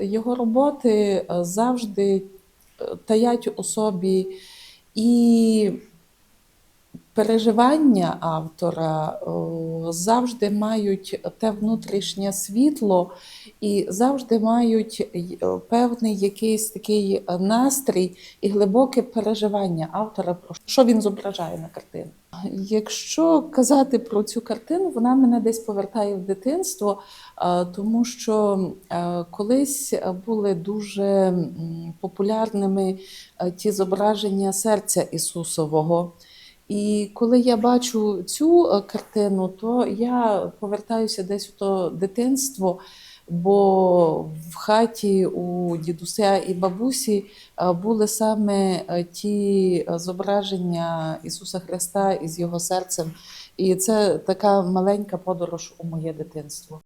Його роботи е, завжди е, таять у собі. І переживання автора е, завжди мають те внутрішнє світло і завжди мають е, певний якийсь такий настрій і глибоке переживання автора, що він зображає на картині. Якщо казати про цю картину, вона мене десь повертає в дитинство, е, тому що колись були дуже популярними ті зображення серця Ісусового. І коли я бачу цю е, картину, то я повертаюся десь в то дитинство, бо в хаті у дідуся і бабусі е, були саме е, ті зображення Ісуса Христа із його серцем. І це така маленька подорож у моє дитинство.